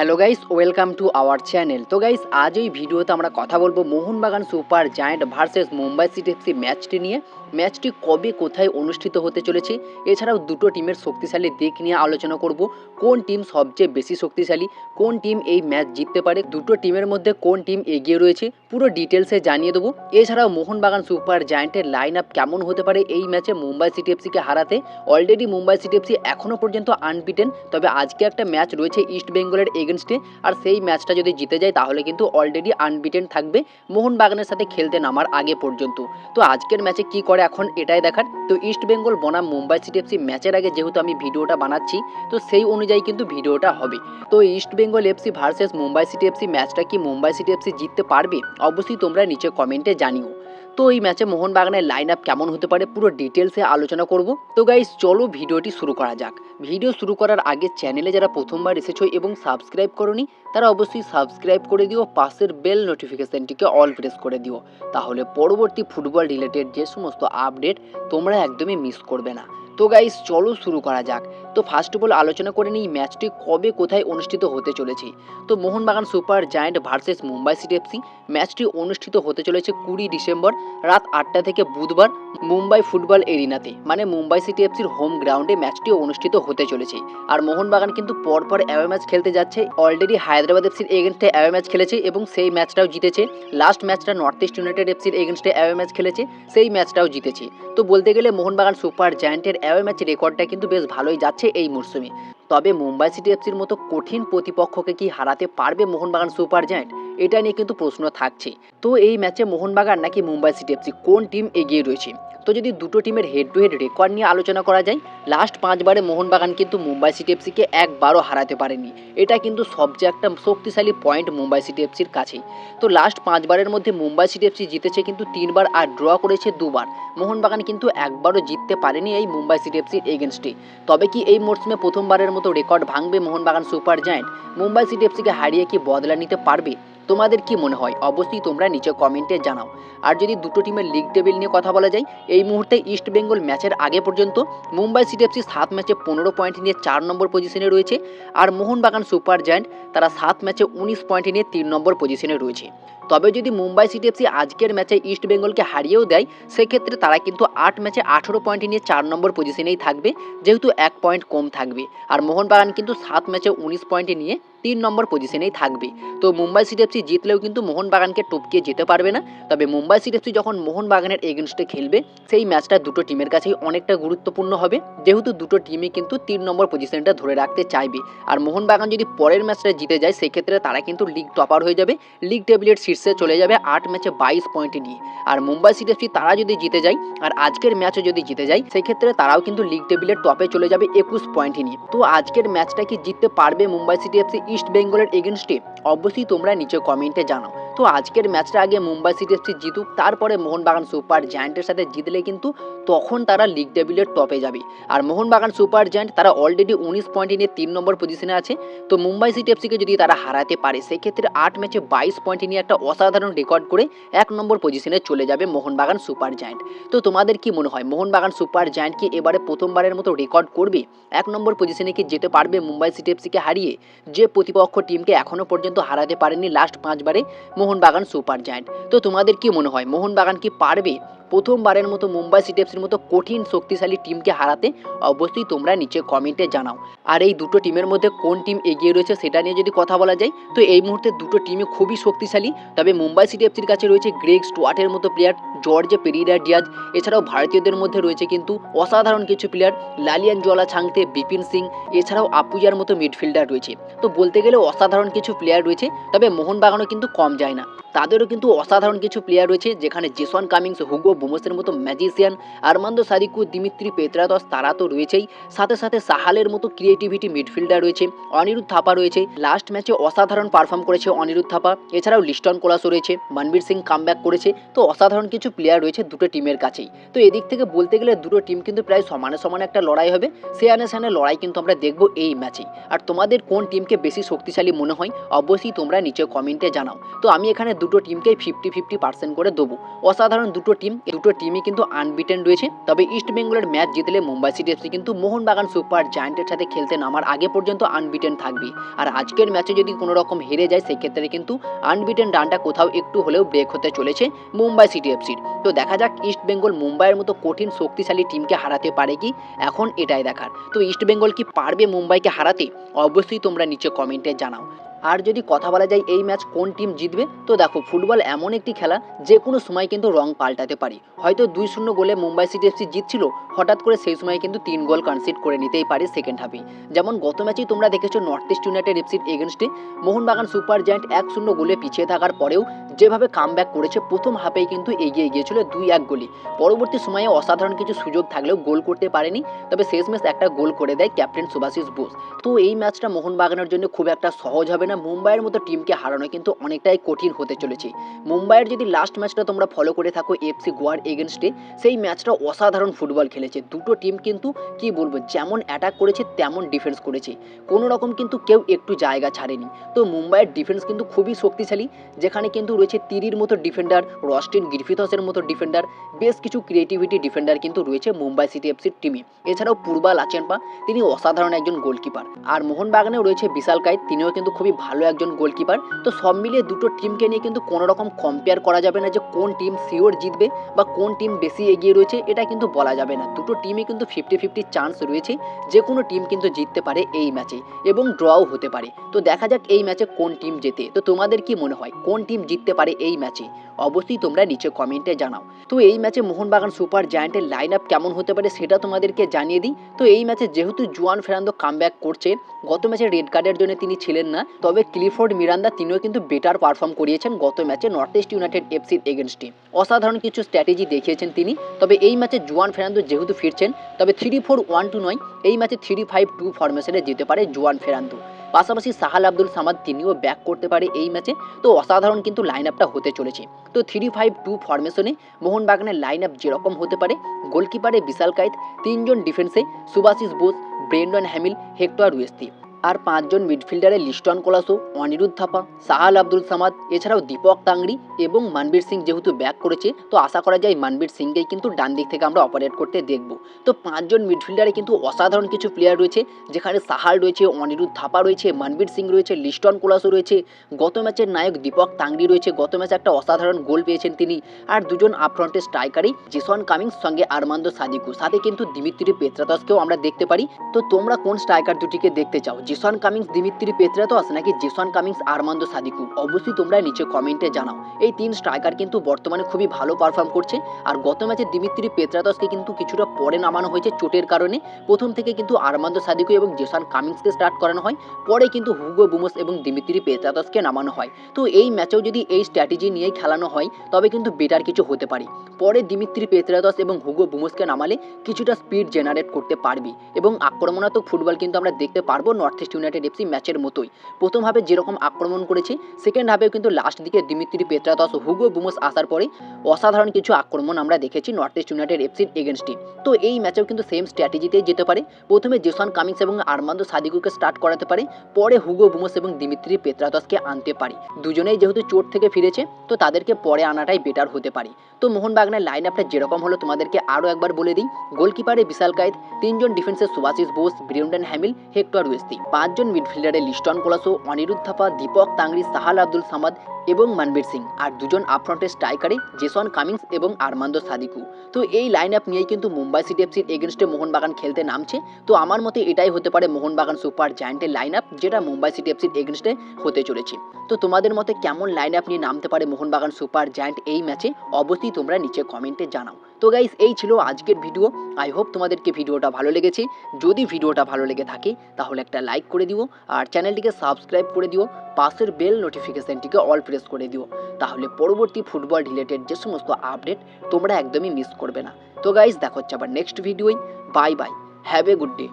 Hello guys, welcome to our channel. তো guys, আজ এই ভিডিওতে আমরা কথা বলব Mohun Bagan super giant versus Mumbai city FC ম্যাচটি নিয়ে। ম্যাচটি কবে কোথায় অনুষ্ঠিত হতে চলেছে, এছাড়াও দুটো টিমের শক্তিশালী দিক নিয়ে আলোচনা করব। কোন টিম সবচেয়ে বেশি শক্তিশালী, কোন টিম এই ম্যাচ জিততে পারে, দুটো টিমের মধ্যে কোন টিম এগিয়ে রয়েছে, পুরো ডিটেলসে জানিয়ে দেবো। এছাড়াও মোহনবাগান সুপার জায়ান্টের লাইন আপ কেমন হতে পারে এই ম্যাচে মুম্বাই সিটি এফসিকে হারাতে। অলরেডি মুম্বাই সিটি এফসি এখনও পর্যন্ত আনবিটেন, তবে আজকে একটা ম্যাচ রয়েছে ইস্ট বেঙ্গলের এগেনস্টে আর সেই ম্যাচটা যদি জিতে যায়, তাহলে কিন্তু অলরেডি আনবিটেন থাকবে মোহনবাগানের সাথে খেলতে নামার আগে পর্যন্ত। তো আজকের ম্যাচে কি করে এখন, এটাই দেখার। তো ইস্ট বেঙ্গল বনাম মুম্বাই সিটি এফসি ম্যাচের আগে যেহেতু আমি ভিডিওটা বানাচ্ছি, তো সেই অনুযায়ী কিন্তু ভিডিওটা হবে। তো east Bengal FC versus Mumbai city FC ম্যাচটা কি মুম্বাই সিটি এফসি জিততে পারবে? অবশ্যই তোমরা নিচে কমেন্টে জানিও। তো এই ম্যাচে মোহনবাগানের লাইন আপ কেমন হতে পারে পুরো ডিটেলসে আলোচনা করব। তো গাইস চলো ভিডিওটি শুরু করা যাক। ভিডিও শুরু করার আগে চ্যানেলে যারা প্রথমবার এসেছ এবং সাবস্ক্রাইব করনি, তারা অবশ্যই সাবস্ক্রাইব করে দিও, পাশের বেল নোটিফিকেশানটিকে অল প্রেস করে দিও। তাহলে পরবর্তী ফুটবল রিলেটেড যে সমস্ত আপডেট তোমরা একদমই মিস করবে না। তো গাইস চলো শুরু করা যাক। তো ফার্স্ট অফ অল আলোচনা করে নিই ম্যাচটি কবে কোথায় অনুষ্ঠিত হতে চলেছে। তো Mohun Bagan super giant versus Mumbai city FC ম্যাচটি অনুষ্ঠিত হতে চলেছে কুড়ি ডিসেম্বর রাত আটটা থেকে বুধবার মুম্বাই ফুটবল এরিনাতে। মানে মুম্বাই সিটি এফসির হোম গ্রাউন্ডে ম্যাচটি অনুষ্ঠিত হতে চলেছে। আর মোহনবাগান কিন্তু পরপর অ্যাওয়ে ম্যাচ খেলতে যাচ্ছে। অলরেডি হায়দ্রাবাদ এফসির এগেনস্টে অ্যাওয়ে ম্যাচ খেলেছে এবং সেই ম্যাচটাও জিতেছে। লাস্ট ম্যাচটা নর্থ ইস্ট ইউনাইটেড এফসির এগেনস্টে অ্যাওয়ে ম্যাচ খেলেছে। সেই ম্যাচটাও জিতেছে। তো বলতে গেলে মোহনবাগান সুপার জায়ান্টের অ্যাওয়ে ম্যাচ রেকর্ডটা কিন্তু বেশ ভালোই যাচ্ছে এই মরশুমে তবে মুম্বাই সিটি এফসির মতো কঠিন প্রতিপক্ষকে কি হারাতে পারবে মোহনবাগান সুপার জায়ান্ট? এটা নিয়ে কিন্তু প্রশ্ন থাকছে। তো এই ম্যাচে মোহনবাগান নাকি মুম্বাই সিটি এফসি কোন টিম এগিয়ে রয়েছে? তো যদি দুটো টিমের হেড টু হেড রেকর্ড নিয়ে আলোচনা করা যায় লাস্ট পাঁচবারে মোহনবাগান কিন্তু মুম্বাই সিটি এফসিকে একবারও হারাতে পারেনি। এটা কিন্তু সবচেয়ে একটা শক্তিশালী পয়েন্ট মুম্বাই সিটি এফসির কাছেই তো লাস্ট পাঁচবারের মধ্যে মুম্বাই সিটি এফসি জিতেছে কিন্তু তিনবার আর ড্র করেছে দুবার। মোহনবাগান কিন্তু একবারও জিততে পারেনি এই মুম্বাই সিটি এফসির এগেনস্টে তবে কি এই মরশুমে প্রথমবারের মতো রেকর্ড ভাঙবে Mohun Bagan super giant? Mumbai city এফসিকে হারিয়ে কি বদলা নিতে পারবে? তোমাদের কি মনে হয়? অবশ্যই তোমরা নিচে কমেন্টে জানাও। আর যদি দুটো টিমের লিগ টেবিল নিয়ে কথা বলা যায়, এই মুহূর্তে ইস্ট বেঙ্গল ম্যাচের আগে পর্যন্ত মুম্বাই সিটি এফসি সাত ম্যাচে পনেরো পয়েন্ট নিয়ে চার নম্বর পজিশনে রয়েছে। আর মোহনবাগান সুপার জায়ান্ট তারা সাত ম্যাচে উনিশ পয়েন্ট নিয়ে তিন নম্বর পজিশনে রয়েছে। তবে যদি মুম্বাই সিটি এফসি আজকের ম্যাচে ইস্ট বেঙ্গলকে হারিয়েও দেয়, সেক্ষেত্রে তারা কিন্তু আট ম্যাচে আঠেরো পয়েন্ট নিয়ে চার নম্বর পজিশনেই থাকবে, যেহেতু এক পয়েন্ট কম থাকবে। আর মোহনবাগান কিন্তু সাত ম্যাচে উনিশ পয়েন্ট নিয়ে তিন নম্বর পজিশনেই থাকবে। তো মুম্বাই সিটি এফসি জিতলেও কিন্তু মোহনবাগানকে টপকিয়ে যেতে পারবে না। তবে মুম্বাই সিটি এফসি যখন মোহনবাগানের এগেনস্টে খেলবে, সেই ম্যাচটা দুটো টিমের কাছেই অনেকটা গুরুত্বপূর্ণ হবে। যেহেতু দুটো টিমই কিন্তু তিন নম্বর পজিশনটা ধরে রাখতে চাইবে। আর মোহনবাগান যদি পরের ম্যাচটা জিতে যায়, সেক্ষেত্রে তারা কিন্তু লিগ টপার হয়ে যাবে। লিগ টেবিলের শীর্ষে চলে যাবে আট ম্যাচে বাইশ পয়েন্ট নিয়ে। আর মুম্বাই সিটি এফসি তারা যদি জিতে যায়, আর আজকের ম্যাচও যদি জিতে যায়, সেক্ষেত্রে তারাও কিন্তু লিগ টেবিলের টপে চলে যাবে একুশ পয়েন্ট নিয়ে। তো আজকের ম্যাচটা কি জিততে পারবে মুম্বাই সিটি এফসি ইস্ট বেঙ্গলের এগেনস্টে অবশ্যই তোমরা নিচে কমেন্টে জানাও। তো আজকের ম্যাচটা আগে মুম্বাই সিটি এফসি জিতুক, তারপরে মোহনবাগান সুপার জায়ান্টের সাথে জিতলে কিন্তু তখন তারা লিগ টেবিলের টপে যাবে। আর মোহনবাগান সুপার জায়ান্ট তারা অলরেডি উনিশ পয়েন্ট নিয়ে তিন নম্বর পজিশনে আছে। তো মুম্বাই সিটি এফসিকে যদি তারা হারাতে পারে, সেক্ষেত্রে আট ম্যাচে বাইশ পয়েন্ট নিয়ে একটা অসাধারণ রেকর্ড করে এক নম্বর পজিশনে চলে যাবে মোহনবাগান সুপার জায়ান্ট তো তোমাদের কি মনে হয়, মোহনবাগান সুপার জায়ান্ট কি এবারে প্রথমবারের মতো রেকর্ড করবে? এক নম্বর পজিশনে কি যেতে পারবে মুম্বাই সিটি এফসিকে হারিয়ে? যে প্রতিপক্ষ টিমকে এখনও পর্যন্ত হারাতে পারেনি লাস্ট পাঁচবারে, মোহনবাগান সুপার জায়ান্ট তো তোমাদের কি মনে হয়, মোহনবাগান কি পারবে? প্রথমবারের মতো মুম্বাই সিটি এফসির মতো কঠিন শক্তিশালী টিমকে হারাতে অবশ্যই তোমরা নিচে কমেন্টে জানাও। আর এই দুটো টিমের মধ্যে কোন টিম এগিয়ে রয়েছে সেটা নিয়ে যদি কথা বলা যায়, তো এই মুহূর্তে দুটো টিমই খুবই শক্তিশালী। তবে মুম্বাই সিটি এফসির কাছে রয়েছে গ্রেগ স্টুয়ার্টের মতো প্লেয়ার জর্জে পেরিরা ডিয়াজ। এছাড়াও ভারতীয়দের মধ্যে রয়েছে কিন্তু অসাধারণ কিছু প্লেয়ার লালিয়ান জলা ছাংতে বিপিন সিং। এছাড়াও আপুজার মতো মিডফিল্ডার রয়েছে। তো বলতে গেলে অসাধারণ কিছু প্লেয়ার রয়েছে, তবে মোহনবাগানও কিন্তু কম যায় না। তাদেরও কিন্তু অসাধারণ কিছু প্লেয়ার রয়েছে, যেখানে জেসন কামিংস, হুগো বোমসের মতো magician Armando Sadiku Dimitri Petratos তারা তো রয়েছেই। সাথে সাথে সাহালের মতো ক্রিয়েটিভিটি মিডফিল্ডার রয়েছে, অনিরুদ্ধ থাপা রয়েছে। লাস্ট ম্যাচে অসাধারণ পারফর্ম করেছে অনিরুদ্ধ থাপা। এছাড়াও লিস্টন কোলাসও রয়েছে, মনবীর সিং কামব্যাক করেছে। তো অসাধারণ কিছু প্লেয়ার রয়েছে দুটো টিমের কাছেই। তো এদিক থেকে বলতে গেলে দুটো টিম কিন্তু প্রায় সমানে সমানে একটা লড়াই হবে। সেয়ানে সেয়ানে লড়াই কিন্তু আমরা দেখব এই ম্যাচেই আর তোমাদের কোন টিমকে বেশি শক্তিশালী মনে হয়, অবশ্যই তোমরা নিচে কমেন্টে জানাও। তো আমি এখানে দুটো টিমকেই ফিফটি ফিফটি পার্সেন্ট করে দেবো। অসাধারণ দুটো টিম দুটো টিমই কিন্তু আনবিটেন রয়েছে। তবে ইস্ট বেঙ্গলের ম্যাচ জিতলে মুম্বাই সিটি এফসি কিন্তু মোহনবাগান সুপার জায়ান্টের সাথে খেলতে নামার আগে পর্যন্ত আনবিটেন থাকবে। আর আজকের ম্যাচে যদি কোনো রকম হেরে যায়, সেক্ষেত্রে কিন্তু আনবিটেন রানটা কোথাও একটু হলেও ব্রেক হতে চলেছে মুম্বাই সিটি এফসির তো দেখা যাক ইস্ট বেঙ্গল মুম্বাইয়ের মতো কঠিন, শক্তিশালী টিমকে হারাতে পারে কি? এখন এটাই দেখার। তো ইস্ট বেঙ্গল কি পারবে মুম্বাইকে হারাতে? অবশ্যই তোমরা নিচে কমেন্টে জানাও। আর যদি কথা বলা যায় এই ম্যাচ কোন টিম জিতবে, তো দেখো ফুটবল এমন একটি খেলা, যে কোনো সময় কিন্তু রং পাল্টাতে পারে। হয়তো দুই শূন্য গোলে মুম্বাই সিটি এফসি জিতছিল, হঠাৎ করে সেই সময় কিন্তু তিন গোল কনসিড করে নিতেই পারে সেকেন্ড হাফে যেমন গত ম্যাচেই তোমরা দেখেছ নর্থ ইস্ট ইউনাইটেড এফসির এগেনস্টে মোহনবাগান সুপার জায়ান্ট এক শূন্য গোলে পিছিয়ে থাকার পরেও যেভাবে কামব্যাক করেছে, প্রথম হাফেই কিন্তু এগিয়ে গিয়েছিল দুই এক গোলে। পরবর্তী সময়ে অসাধারণ কিছু সুযোগ থাকলেও গোল করতে পারেনি, তবে শেষ ম্যাচ একটা গোল করে দেয় ক্যাপ্টেন সুভাশিস বোস। তো এই ম্যাচটা মোহনবাগানের জন্য খুব একটা সহজ হবে না। মুম্বাইয়ের মতো টিমকে হারানো কিন্তু অনেকটাই কঠিন হতে চলেছে। মুম্বাইয়ের যদি লাস্ট ম্যাচটা তোমরা ফলো করে থাকো এফসি গোয়ার এগেনস্টে সেই ম্যাচটা অসাধারণ ফুটবল খেলেছে। দুটো টিম কিন্তু, কি বলব, যেমন অ্যাটাক করেছে, তেমন ডিফেন্স করেছে। কোনো রকম কিন্তু কেউ একটু জায়গা ছাড়েনি। তো মুম্বাইয়ের ডিফেন্স কিন্তু খুবই শক্তিশালী, যেখানে কিন্তু রয়েছে তিরির মতো ডিফেন্ডার রস্টিন গিরফিথসের মতো ডিফেন্ডার বেশ কিছু ক্রিয়েটিভিটি ডিফেন্ডার কিন্তু রয়েছে মুম্বাই সিটি এফসির টিমে এছাড়াও পূর্বা লাচেনপা, তিনি অসাধারণ একজন গোলকিপার আর মোহনবাগানেও রয়েছে বিশাল কাইত, তিনিও কিন্তু খুবই ভালো একজন গোলকিপার তো সব মিলিয়ে দুটো টিমকে নিয়ে কিন্তু কোনো রকম কম্পেয়ার করা যাবে না যে কোন টিম শিওর জিতবে বা কোন টিম বেশি এগিয়ে রয়েছে, এটা কিন্তু বলা যাবে না। দুটো টিমে কিন্তু ফিফটি ফিফটি চান্স রয়েছে, যে কোনো টিম কিন্তু জিততে পারে এই ম্যাচে এবং ড্রও হতে পারে। তো দেখা যাক এই ম্যাচে কোন টিম জেতে। তো তোমাদের কি মনে হয়, কোন টিম জিততে পারে এই ম্যাচে অবশ্যই তোমরা নিচে কমেন্টে জানাও। তো এই ম্যাচে মোহনবাগান সুপার জায়ান্টের লাইন আপ কেমন হতে পারে সেটা তোমাদেরকে জানিয়ে দিই। তো এই ম্যাচে যেহেতু জুয়ান ফেরান্দো কামব্যাক করছে, গত ম্যাচে রেড কার্ডের জন্য তিনি ছিলেন না তবে ক্লিফোর্ড মিরান্দা তিনিও কিন্তু বেটার পারফর্ম করিয়েছেন গত ম্যাচে নর্থ ইস্ট ইউনাইটেড এফসির এগেনস্টে অসাধারণ কিছু স্ট্র্যাটেজি দেখিয়েছেন তিনি, তবে এই ম্যাচে জুয়ান ফেরান্দো যেহেতু ফিরছেন, তবে থ্রি ফোর ওয়ান টু নয় এই ম্যাচে থ্রি ফাইভ টু ফরমেশনে যেতে পারে জুয়ান ফেরান্দো। পাশাপাশি সাহাল আব্দুল সামাদ তিনিও ব্যাক করতে পারে এই ম্যাচে তো অসাধারণ কিন্তু লাইন আপটা হতে চলেছে। তো থ্রি ফাইভ টু ফরমেশনে মোহনবাগানের লাইন আপ যেরকম হতে পারে গোলকিপারে বিশাল কায়েত, তিনজন ডিফেন্সে Subhasish Bose, Brendan Hamill, Hector Yuste আর পাঁচজন মিডফিল্ডারে লিস্টন কোলাসো, অনিরুদ্ধ থাপা, সাহাল আব্দুল সামাদ, এছাড়াও দীপক তাংড়ি এবং মানবীর সিং যেহেতু ব্যাক করেছে, তো আশা করা যায় মানবীর সিংকেই কিন্তু ডান দিক থেকে আমরা অপারেট করতে দেখব। তো পাঁচজন মিডফিল্ডারে কিন্তু অসাধারণ কিছু প্লেয়ার রয়েছে, যেখানে সাহাল রয়েছে, অনিরুদ্ধ থাপা রয়েছে, মানবীর সিং রয়েছে লিস্টন কোলাসো রয়েছে, গত ম্যাচের নায়ক দীপক তাংড়ি রয়েছে, গত ম্যাচে একটা অসাধারণ গোল পেয়েছেন তিনি, আর দুজন আপফ্রন্টের স্ট্রাইকারই জেসন কামিংস সঙ্গে আরমান্দো সাদিকু সাথে কিন্তু দিমিত্রি পেত্রাতসকেও আমরা দেখতে পারি। তো তোমরা কোন স্ট্রাইকার দুটিকে দেখতে চাও? জেসন কামিংস দিমিত্রি পেত্রাতস নাকি? Jason Cummings Armando Sadiku. অবশ্যই তোমরা নিচে কমেন্টে জানাও। এই তিন স্ট্রাইকার কিন্তু বর্তমানে খুবই ভালো পারফর্ম করছে। আর গত ম্যাচে দিমিত্রি পেত্রাতসকে কিন্তু কিছুটা পরে নামানো হয়েছে চোটের কারণে। প্রথম থেকে কিন্তু আরমান্দো সাদিকু এবং জেসন কামিংসকে স্টার্ট করানো হয়। পরে কিন্তু হুগো বুমোস এবং দিমিত্রি পেত্রাতসকে নামানো হয়। তো এই ম্যাচেও যদি এই স্ট্র্যাটেজি নিয়েই খেলানো হয়, তবে কিন্তু বেটার কিছু হতে পারে। পরে দিমিত্রি পেত্রাতস এবং হুগো বুমোসকে নামালে কিছুটা স্পিড জেনারেট করতে পারবি। এবং আক্রমণাত্মক ফুটবল কিন্তু আমরা দেখতে পারব নর্থ ইস্ট ইউনাইটেড এফসি ম্যাচের মতোই। প্রথম হাফে যেরকম আক্রমণ করেছে সেকেন্ড হাফেও কিন্তু লাস্ট দিকে দিমিত্রি পেত্রাতস হুগো বুমোস আসার পরে অসাধারণ কিছু আক্রমণ আমরা দেখেছি নর্থ ইস্ট ইউনাইটেড এফসির এগেনস্টে তো এই ম্যাচেও কিন্তু সেম স্ট্র্যাটেজিতেই যেতে পারে। প্রথমে জেসন কামিংস এবং আরমান্দো সাদিকুকে স্টার্ট করাতে পারে, পরে হুগো বুমোস এবং দিমিত্রি পেত্রাতসকে আনতে পারে। দুজনেই যেহেতু চোট থেকে ফিরেছে, তো তাদেরকে পরে আনাটাই বেটার হতে পারে। তো মোহনবাগানের লাইন আপটা যেরকম হলো তোমাদেরকে আরও একবার বলে দিই। গোলকিপারে বিশাল কায়েত, তিনজন ডিফেন্সের Subhasish Bose Brendan Hamill Hector Yuste পাঁচজন মিডফিল্ডারে লিস্টন কোলাসো, অনিরুদ্ধ থাপা, দীপক তাংরি, সাহাল আব্দুল সামাদ এবং মানবীর সিং আর দুজন আপফ্রন্টের স্ট্রাইকারে জেসন কামিংস এবং আরমান্দো সাদিকু। তো এই লাইন আপ নিয়েই কিন্তু মুম্বাই সিটি এফসির এগেনস্টে মোহনবাগান খেলতে নামছে। তো আমার মতে এটাই হতে পারে মোহনবাগান সুপার জায়ান্টের লাইন আপ যেটা মুম্বাই সিটি এফসির এগেনস্টে হতে চলেছে। তো তোমাদের মতে কেমন লাইন আপ নিয়ে নামতে পারে মোহনবাগান সুপার জায়ান্ট এই ম্যাচে অবশ্যই তোমরা নিচে কমেন্টে জানাও। তো গাইস এই ছিল আজকের ভিডিও আই হোপ তোমাদেরকে ভিডিওটা ভালো লেগেছে। যদি ভিডিওটা ভালো লেগে থাকে, তাহলে একটা লাইক করে দিও আর চ্যানেলটিকে সাবস্ক্রাইব করে দিও। পাশের বেল নোটিফিকেশানটিকে অল প্রেস করে দিও। তাহলে পরবর্তী ফুটবল রিলেটেড যে সমস্ত আপডেট তোমরা একদমই মিস করবে না। তো গাইস দেখা হচ্ছে আবার নেক্সট ভিডিওই bye bye have a good day